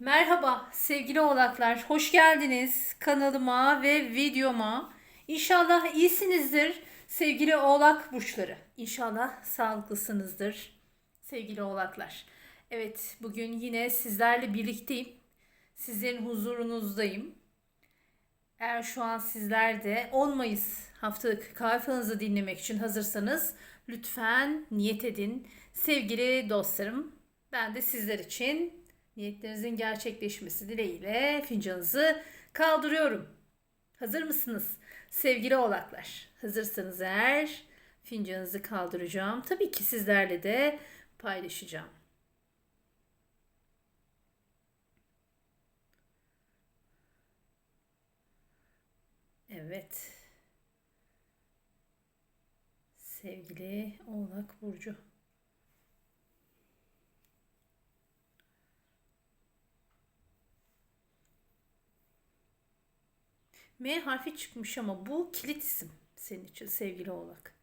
Merhaba sevgili oğlaklar, hoş geldiniz kanalıma ve videoma. İnşallah iyisinizdir sevgili oğlak burçları. İnşallah sağlıklısınızdır sevgili oğlaklar. Evet bugün yine sizlerle birlikteyim. Sizlerin huzurunuzdayım. Eğer şu an sizler de 10 Mayıs haftalık kahvaltınızı dinlemek için hazırsanız lütfen niyet edin. Sevgili dostlarım ben de sizler için niyetlerinizin gerçekleşmesi dileğiyle fincanınızı kaldırıyorum. Hazır mısınız sevgili oğlaklar? Hazırsanız eğer fincanınızı kaldıracağım. Tabii ki sizlerle de paylaşacağım. Evet. Sevgili Oğlak Burcu. M harfi çıkmış ama bu kilit isim senin için sevgili Oğlak.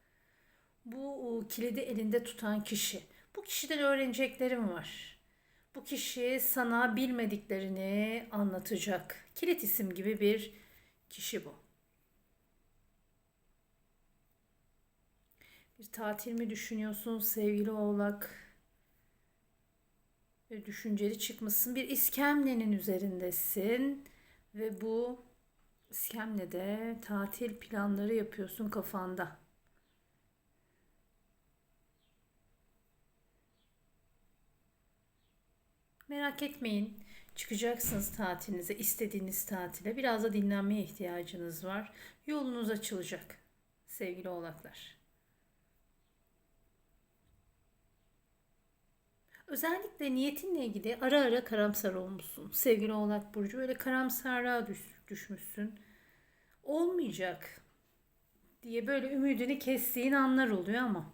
Bu kilidi elinde tutan kişi. Bu kişiden öğreneceklerim var. Bu kişi sana bilmediklerini anlatacak. Kilit isim gibi bir kişi bu. Bir tatil mi düşünüyorsun sevgili oğlak? Ve düşünceli çıkmışsın. Bir iskemlenin üzerindesin. Ve bu iskemlede tatil planları yapıyorsun kafanda. Merak etmeyin. Çıkacaksınız tatilinize, istediğiniz tatile. Biraz da dinlenmeye ihtiyacınız var. Yolunuz açılacak sevgili oğlaklar. Özellikle niyetinle ilgili ara ara karamsar olmuşsun. Sevgili Oğlak Burcu öyle karamsarlığa düş, düşmüşsün. Olmayacak diye böyle ümidini kestiğin anlar oluyor ama.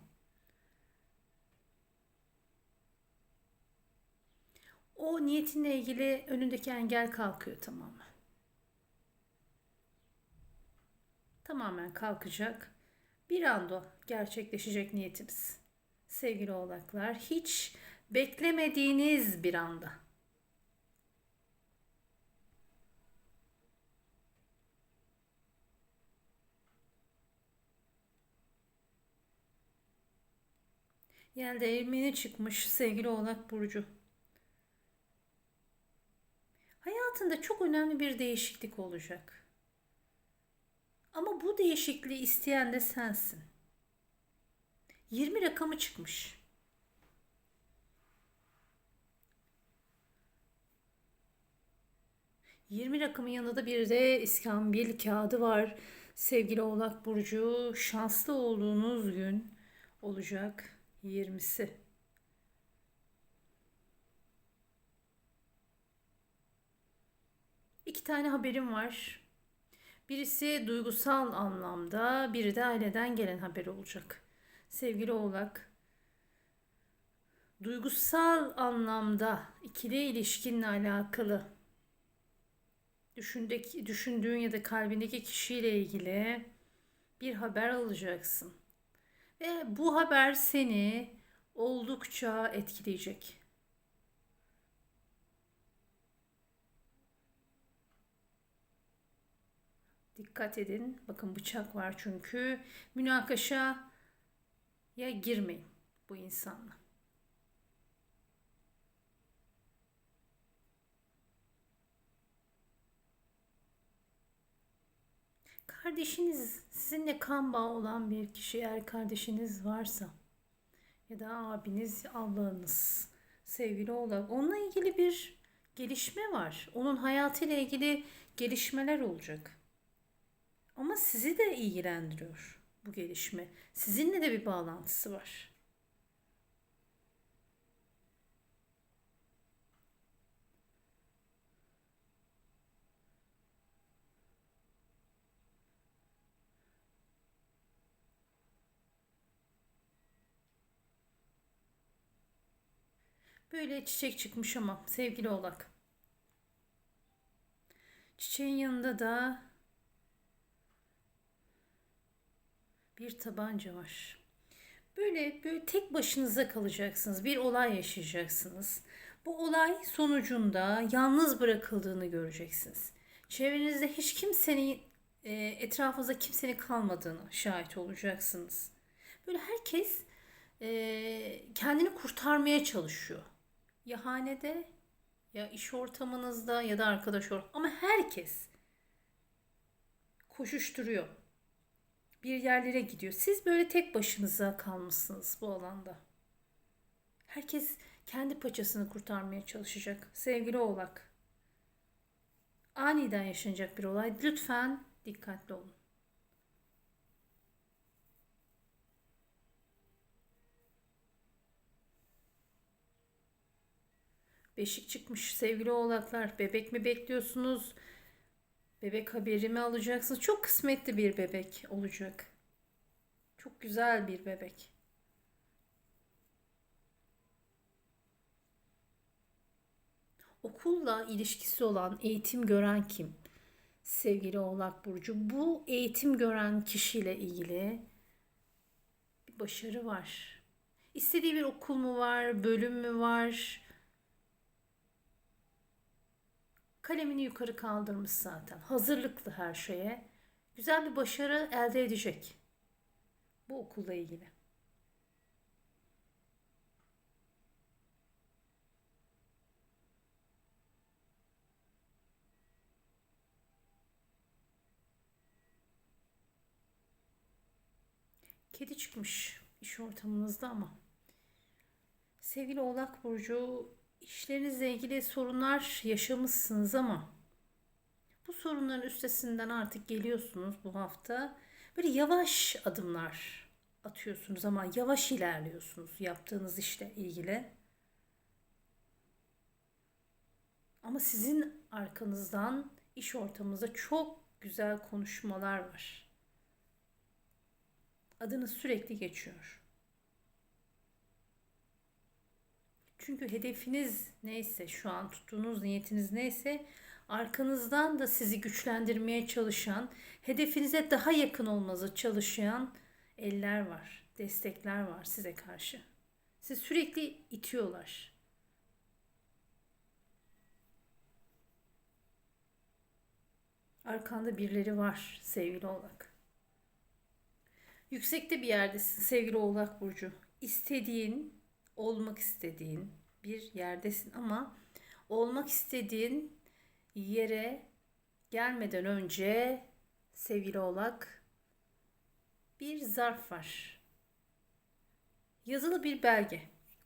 O niyetinle ilgili önündeki engel kalkıyor tamamen. Tamamen kalkacak. Bir anda gerçekleşecek niyetiniz. Sevgili oğlaklar hiç beklemediğiniz bir anda. Yel değirmeni çıkmış sevgili oğlak burcu. Hayatında çok önemli bir değişiklik olacak. Ama bu değişikliği isteyen de sensin. 20 rakamı çıkmış. 20 rakamın yanında bir de iskambil kağıdı var. Sevgili Oğlak Burcu şanslı olduğunuz gün olacak 20'si. İki tane haberim var. Birisi duygusal anlamda, biri de aileden gelen haber olacak. Sevgili Oğlak, duygusal anlamda ikili ilişkinle alakalı düşündeki, düşündüğün ya da kalbindeki kişiyle ilgili bir haber alacaksın. Ve bu haber seni oldukça etkileyecek. Dikkat edin. Bakın bıçak var çünkü. Münakaşa ya girmeyin bu insanla. Kardeşiniz sizinle kan bağı olan bir kişi eğer kardeşiniz varsa ya da abiniz, ablanız, sevgili olarak onunla ilgili bir gelişme var. Onun hayatıyla ilgili gelişmeler olacak. Ama sizi de ilgilendiriyor bu gelişme. Sizinle de bir bağlantısı var. Böyle çiçek çıkmış ama sevgili oğlak. Çiçeğin yanında da bir tabanca var. Böyle böyle tek başınıza kalacaksınız. Bir olay yaşayacaksınız. Bu olay sonucunda yalnız bırakıldığını göreceksiniz. Çevrenizde hiç kimsenin e, etrafınızda kimsenin kalmadığını şahit olacaksınız. Böyle herkes e, kendini kurtarmaya çalışıyor. Ya hanede ya iş ortamınızda ya da arkadaş ortamında ama herkes koşuşturuyor. Bir yerlere gidiyor. Siz böyle tek başınıza kalmışsınız bu alanda. Herkes kendi paçasını kurtarmaya çalışacak. Sevgili Oğlak. Aniden yaşanacak bir olay. Lütfen dikkatli olun. Beşik çıkmış sevgili oğlaklar. Bebek mi bekliyorsunuz? Bebek haberi mi alacaksınız? Çok kısmetli bir bebek olacak. Çok güzel bir bebek. Okulla ilişkisi olan eğitim gören kim? Sevgili Oğlak Burcu. Bu eğitim gören kişiyle ilgili bir başarı var. İstediği bir okul mu var, bölüm mü var? Kalemini yukarı kaldırmış zaten. Hazırlıklı her şeye. Güzel bir başarı elde edecek. Bu okulla ilgili. Kedi çıkmış iş ortamınızda ama. Sevgili Oğlak Burcu, işlerinizle ilgili sorunlar yaşamışsınız ama bu sorunların üstesinden artık geliyorsunuz bu hafta. Böyle yavaş adımlar atıyorsunuz ama yavaş ilerliyorsunuz yaptığınız işle ilgili. Ama sizin arkanızdan iş ortamınızda çok güzel konuşmalar var. Adınız sürekli geçiyor. Çünkü hedefiniz neyse, şu an tuttuğunuz niyetiniz neyse, arkanızdan da sizi güçlendirmeye çalışan, hedefinize daha yakın olmanızı çalışan eller var, destekler var size karşı. Sizi sürekli itiyorlar. Arkanda birileri var sevgili oğlak. Yüksekte bir yerdesin sevgili oğlak burcu. İstediğin, olmak istediğin bir yerdesin ama olmak istediğin yere gelmeden önce sevgili oğlak bir zarf var. Yazılı bir belge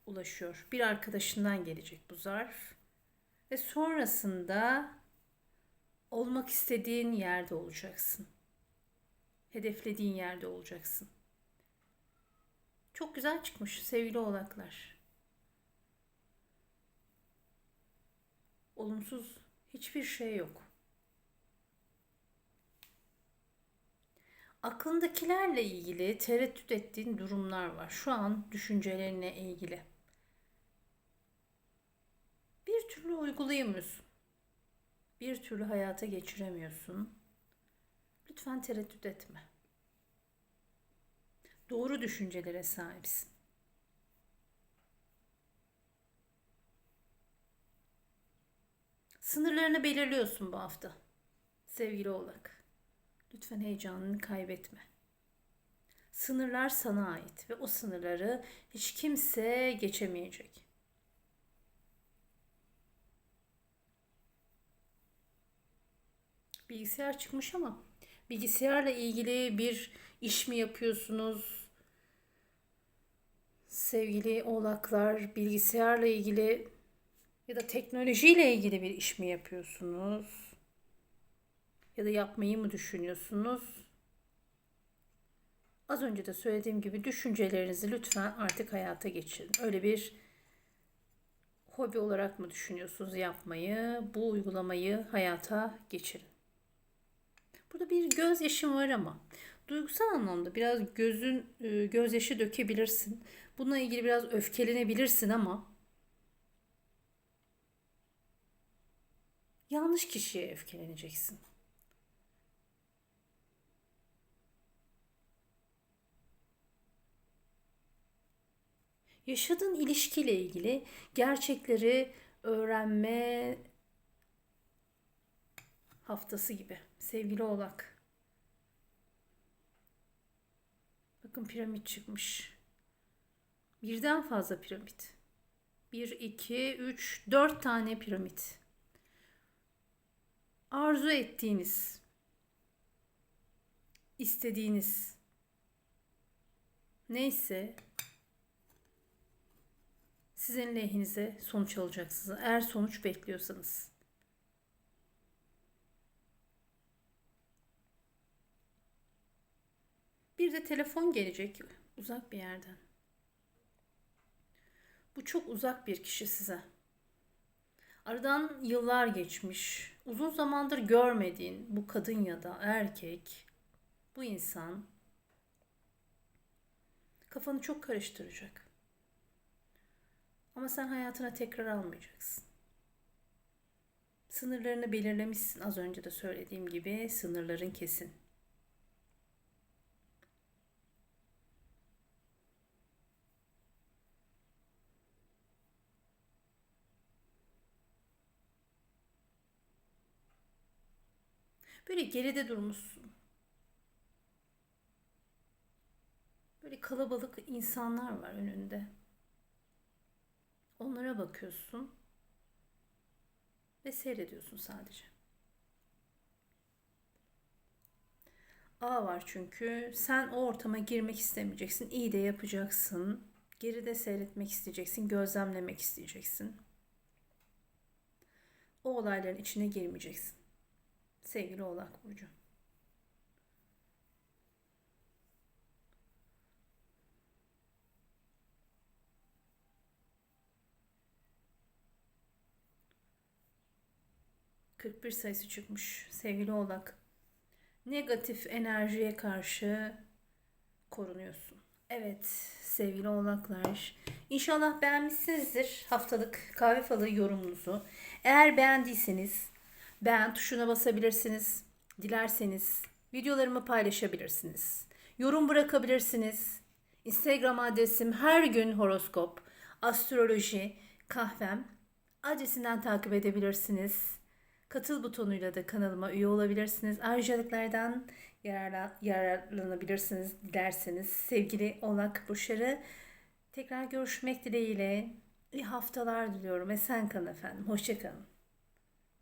ulaşıyor. Bir arkadaşından gelecek bu zarf. Ve sonrasında olmak istediğin yerde olacaksın. Hedeflediğin yerde olacaksın. Çok güzel çıkmış sevgili oğlaklar. Olumsuz hiçbir şey yok. Aklındakilerle ilgili tereddüt ettiğin durumlar var. Şu an düşüncelerinle ilgili. Bir türlü uygulayamıyorsun. Bir türlü hayata geçiremiyorsun. Lütfen tereddüt etme. Doğru düşüncelere sahipsin. Sınırlarını belirliyorsun bu hafta. Sevgili Oğlak. Lütfen heyecanını kaybetme. Sınırlar sana ait ve o sınırları hiç kimse geçemeyecek. Bilgisayar çıkmış ama bilgisayarla ilgili bir iş mi yapıyorsunuz? Sevgili oğlaklar, bilgisayarla ilgili ya da teknolojiyle ilgili bir iş mi yapıyorsunuz? Ya da yapmayı mı düşünüyorsunuz? Az önce de söylediğim gibi düşüncelerinizi lütfen artık hayata geçirin. Öyle bir hobi olarak mı düşünüyorsunuz yapmayı? Bu uygulamayı hayata geçirin. Burada bir gözyaşım var ama duygusal anlamda biraz gözün e, gözyaşı dökebilirsin. Bununla ilgili biraz öfkelenebilirsin ama yanlış kişiye öfkeleneceksin. yaşadığın ilişkiyle ilgili gerçekleri öğrenme haftası gibi. Sevgili Oğlak. Bakın piramit çıkmış. Birden fazla piramit. 1, 2, 3, 4 tane piramit. Arzu ettiğiniz, istediğiniz neyse sizin lehinize sonuç alacaksınız. Eğer sonuç bekliyorsanız. Bir de telefon gelecek uzak bir yerden. Bu çok uzak bir kişi size. Aradan yıllar geçmiş. Uzun zamandır görmediğin bu kadın ya da erkek, bu insan kafanı çok karıştıracak. Ama sen hayatına tekrar almayacaksın. Sınırlarını belirlemişsin az önce de söylediğim gibi sınırların kesin. Böyle geride durmuşsun. Böyle kalabalık insanlar var önünde. Onlara bakıyorsun ve seyrediyorsun sadece. A var çünkü sen o ortama girmek istemeyeceksin. İyi de yapacaksın. Geride seyretmek isteyeceksin, gözlemlemek isteyeceksin. O olayların içine girmeyeceksin. Sevgili Oğlak Burcu. Bir sayısı çıkmış sevgili Oğlak. Negatif enerjiye karşı korunuyorsun. Evet sevgili Oğlaklar. İnşallah beğenmişsinizdir haftalık kahve falı yorumunuzu. Eğer beğendiyseniz Beğen tuşuna basabilirsiniz. Dilerseniz videolarımı paylaşabilirsiniz. Yorum bırakabilirsiniz. Instagram adresim her gün horoskop, astroloji, kahvem adresinden takip edebilirsiniz. Katıl butonuyla da kanalıma üye olabilirsiniz. Ayrıcalıklardan yararla, yararlanabilirsiniz dilerseniz. Sevgili Oğlak Burçları tekrar görüşmek dileğiyle iyi haftalar diliyorum. Esen kalın efendim. Hoşçakalın.